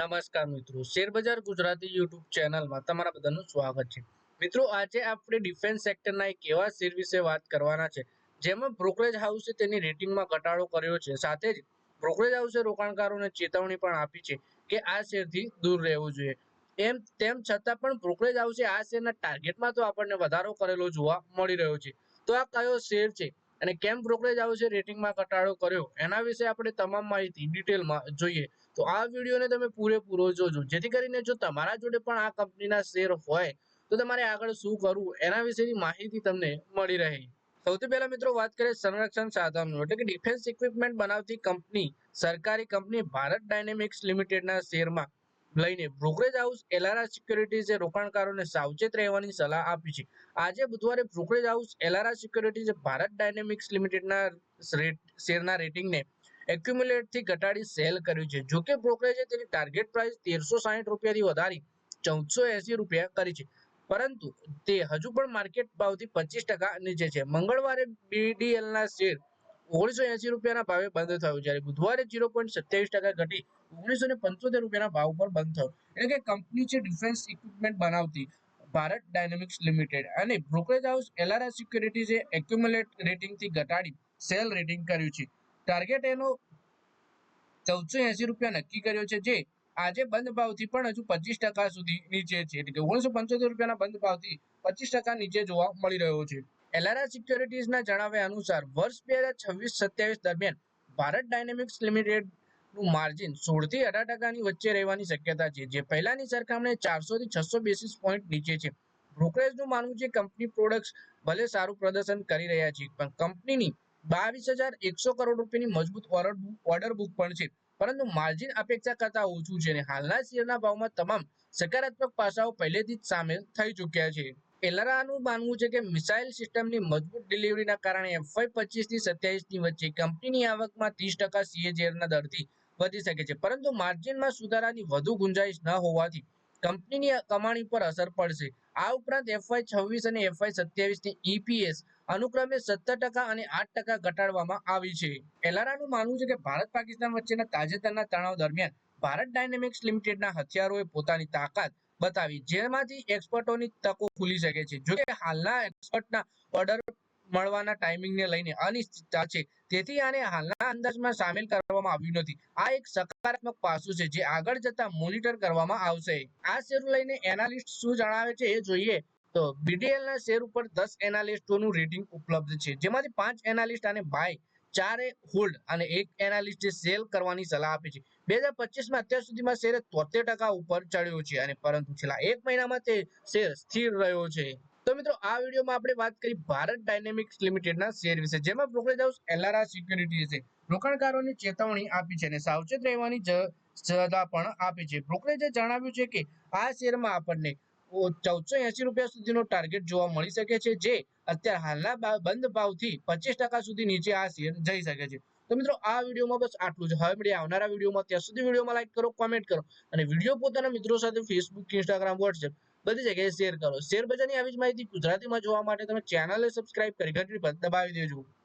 નમસ્કાર મિત્રો. શેરબજાર ગુજરાતી યુટ્યુબ ચેનલમાં તમારા બધાનું સ્વાગત છે. મિત્રો, આજે આપણે ડિફેન્સ સેક્ટરના એક એવા શેર વિશે વાત કરવાના છે, જેમાં બ્રોકરેજ હાઉસે તેની રેટિંગમાં ઘટાડો કર્યો છે. સાથે જ બ્રોકરેજ હાઉસે રોકાણકારોને ચેતવણી પણ આપી છે કે આ શેરથી દૂર રહેવું જોઈએ. એમ, તેમ છતાં પણ બ્રોકરેજ હાઉસે આ શેરના ટાર્ગેટમાં તો આપણને વધારો કરેલો જોવા મળી રહ્યો છે. તો આ કયો શેર છે? અને કેમ બ્રોકરેજ હાઉસે રેટિંગમાં ઘટાડો કર્યો? એના વિશે આપણે તમામ માહિતી ડિટેલમાં જોઈએ. તો આ વિડીયોને તમે પૂરેપૂરો જોજો. જેથી કરીને જો તમારા જોડે પણ આ કંપનીના શેર હોય, તો તમારે આગળ શું કરવું? એના વિશેની માહિતી તમને મળી રહે. સૌથી પહેલા મિત્રો વાત કરીએ સંરક્ષણ સાધનો એટલે કે ડિફેન્સ ઇક્વિપમેન્ટ બનાવતી કંપની સરકારી કંપની ભારત ડાયનેમિક્સ લિમિટેડના શેરમાં લઈને બ્રોકરેજ હાઉસ એલારા સિક્યોરિટીઝે રોકાણકારોને સાવચેત રહેવાની સલાહ આપી છે. આજે બુધવારે બ્રોકરેજ હાઉસ એલારા સિક્યોરિટીઝે ભારત ડાયનેમિક્સ લિમિટેડના શેરના રેટિંગને એક્યુમ્યુલેટથી ઘટાડી સેલ કર્યું છે. જોકે બ્રોકરેજે તેની ટાર્ગેટ પ્રાઇસ તેરસો સાહીઠ રૂપિયાથી વધારી ચૌદસો એસી રૂપિયા કરી છે. પરંતુ તે હજુ પણ માર્કેટ ભાવથી પચીસ ટકા નીચે છે. મંગળવારે બીડીએલના શેર ઓગણીસો એસી રૂપિયાના ભાવે બંધ થયું. જ્યારે બુધવારે જીરો પોઈન્ટ સત્યાવીસ ટકા ઘટી ઓગણીસો ને પંચોતેર રૂપિયાના ભાવ પર બંધ થયો. એટલે કે કંપની છે ડિફેન્સ ઇક્વિપમેન્ટ બનાવતી ભારત ડાયનેમિક્સ લિમિટેડ અને બ્રોકરેજ હાઉસ એલઆરઆર સિક્યુરિટીઝે એક્યુમ્યુલેટ રેટિંગથી ઘટાડી સેલ રેટિંગ કર્યું છે. ટાર્ગેટ એનો ચૌદસો એસી રૂપિયા નક્કી કર્યો છે જે આજે બંધ ભાવથી પણ હજુ પચીસ ટકા સુધી નીચે છે. એટલે કે ઓગણીસો પંચોતેર રૂપિયાના બંધ ભાવથી પચીસ ટકા નીચે જોવા મળી રહ્યો છે. એલઆરઆર સિક્યોરિટીઝના જણાવ્યા અનુસાર, વર્ષ બે હજાર છવ્વીસ સત્યાવીસ દરમિયાન ભારત ડાયનેમિક્સ લિમિટેડનું માર્જિન સોળથી અઢાર ટકાની વચ્ચે રહેવાની શક્યતા છે, જે પહેલાની સરખામણીએ ચારસોથી છસો બેસીસ પોઈન્ટ નીચે છે. બ્રોકરેજનું માનવું છે કંપની પ્રોડક્ટ્સ ભલે સારું પ્રદર્શન કરી રહ્યા છે, પણ કંપનીની બાવીસ હજાર એકસો કરોડ રૂપિયાની મજબૂત ઓર્ડર બુક પણ છે. પરંતુ માર્જિન અપેક્ષા કરતા ઓછું છે અને હાલના શેરના ભાવમાં તમામ સકારાત્મક પાસાઓ પહેલેથી જ સામેલ થઈ ચૂક્યા છે. એલરાનું માનવું છે કે મિસાઇલ સિસ્ટમની મજબૂત ડિલિવરીના કારણે એફવાય પચીસથી સત્યાવીસની વચ્ચે કંપનીની આવકમાં ત્રીસ ટકા સીએજીઆરના દરથી વધી શકે છે. પરંતુ માર્જિનમાં સુધારાની વધુ ગુંજાઈશ ન હોવાથી કંપનીની કમાણી પર અસર પડશે. આ ઉપરાંત એફવાય છવ્વીસ અને એફવાય સત્યાવીસની ઈપીએસ અનુક્રમે સત્તર ટકા અને આઠ ટકા ઘટાડવામાં આવી છે. એલઆરઆનું માનવું છે કે ભારત પાકિસ્તાન વચ્ચેના તાજેતરના તણાવ દરમિયાન ભારત ડાયનેમિક્સ લિમિટેડના હથિયારોએ પોતાની તાકાત બતાવી. જેમાંથી એક્સપર્ટોની તકો ખુલી શકે છે. જો કે હાલના એક્સપર્ટના ઓર્ડર મળવાના ટાઈમિંગને લઈને અનિશ્ચિતતા છે. તેથી આને હાલના અંદાજમાં સામેલ કરવામાં આવ્યું નથી. આ એક સકારાત્મક પાસું છે જે આગળ જતા મોનિટર કરવામાં આવશે. આ શેર લઈને એનાલિસ્ટ શું જણાવે છે એ જોઈએ. તો બીડીએલના શેર ઉપર દસ એનાલિસ્ટોનું રેટિંગ ઉપલબ્ધ છે. જેમાંથી પાંચ એનાલિસ્ટ અને બાય ચારે હોલ્ડ અને એક એનાલિસ્ટે સેલ કરવાની સલાહ આપી છે. બે હજાર પચીસમાં અત્યાર સુધીમાં શેર તોતેર ટકા ઉપર ચડ્યો છે અને પરંતુ છેલ્લા એક મહિનામાં તે શેર સ્થિર રહ્યો છે. તો મિત્રો, આ વિડીયોમાં આપણે વાત કરી ભારત ડાયનેમિક્સ લિમિટેડના શેર વિશે, જેમાં બ્રોકરેજ હાઉસ એલઆરઆર સિક્યુરિટીઝે રોકાણકારોને ચેતવણી આપી છે અને સાવચેત રહેવાની સજા પણ આપી છે. બ્રોકરેજે જણાવ્યું છે કે આ શેરમાં આપણને ચૌદસો એસી રૂપિયા સુધીનો ટાર્ગેટ જોવા મળી શકે છે, જે અત્યારે હાલના બંધ ભાવથી પચીસ ટકા સુધી નીચે આ શેર જઈ શકે છે. તો મિત્રો, આ વિડીયોમાં બસ આટલું જ. હવે મળીએ આવનારા વિડીયોમાં. ત્યાં સુધી વિડીયોમાં લાઈક કરો કોમેન્ટ કરો અને વીડિયો પોતાના મિત્રો સાથે ફેસબુક ઇન્સ્ટાગ્રામ વોટ્સએપ બધી જગ્યાએ શેર કરો. શેર બજારની આવી જ માહિતી ગુજરાતીમાં જોવા માટે તમે ચેનલને સબસ્ક્રાઇબ કરી ઘંટડી પર દબાવી દેજો.